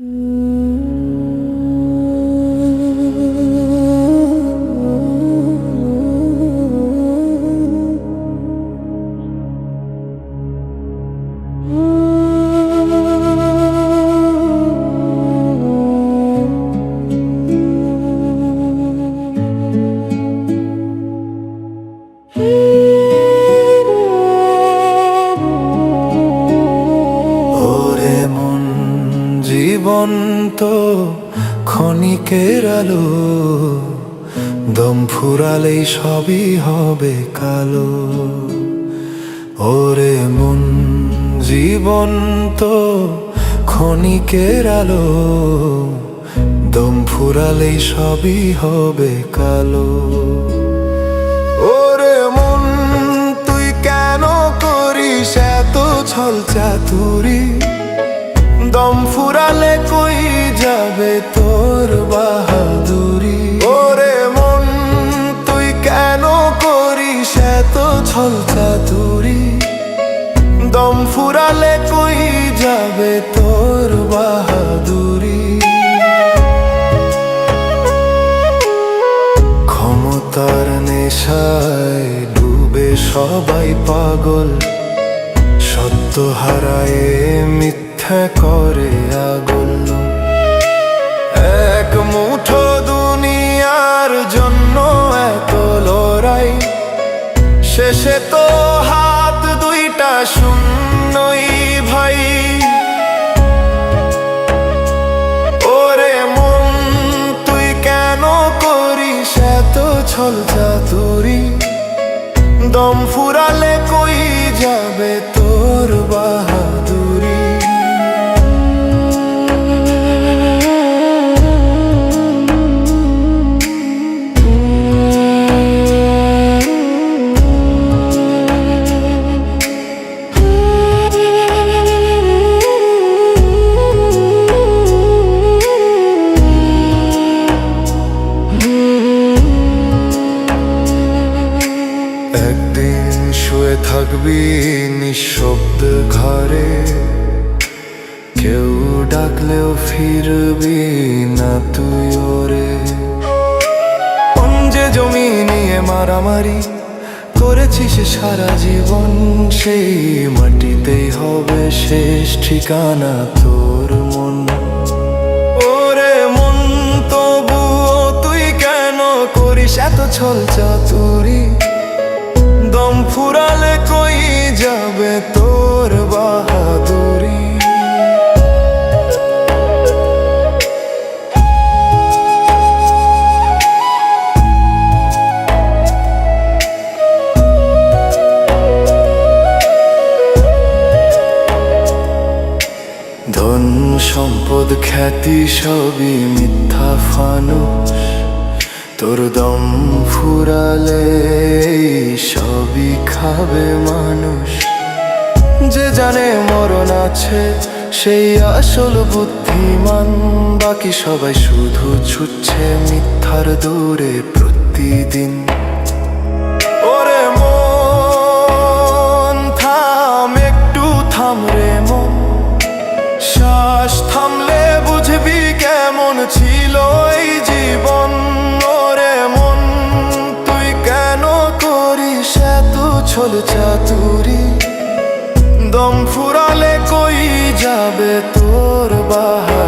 ওরে ক্ষণিকের আলো, দম ফুরালেই সবই হবে কালো। ওরে মন, জীবন্ত ক্ষণিকের আলো, দম ফুরালেই সবই হবে কালো। ওরে মন, তুই কেন করিস এত ছল চাতুরি? দম ফুরালে কই যাবে তোর বাহাদুরি? ওরে মন, তুই কেন করিস এত ছল চাতুরি দম ফুরালে কই যাবে তোর বাহাদুরি? ক্ষমতার নেশায় ডুবে সবাই পাগল। সত্য হারায়ে মিথ্যা করে আগল এক মুঠো দুনিয়ার জন্য এত লড়াই। শেষে তো হাত দুইটা শূন্যই ভাই। ওরে মন, তুই কেন করিস এত ছল চাতুরি? দম ফুরালে একদিন শুয়ে থাকবি নিঃশব্দ ঘরে কেউ ডাকলেও ফিরবি না তুই ওরে। যে জমি নিয়ে মারামারি করেছিস সারা জীবন, সেই মাটিতেই হবে শেষ ঠিকানা তোর মন। ওরে মন, তবুও তুই কেন করিস এত ছল চাতুরি খ্যাতি সবই মিথ্যা ফানুষ। তোর দম ফুরালে সবই খাবে মানুষ। যে জানে মরণ আছে, সেই আসল বুদ্ধিমান। বাকি সবাই শুধু ছুটছে মিথ্যার দূরে প্রতিদিন। ওরে মন, থাম, একটু থাম রে মন। শ্বাস থামলে বুঝবি কেমন ছিল এই জীবন। ওরে মন, তুই কেন করিস এত ছোল চাতুরি? দম ফুরালে কই যাবে তোর বাহা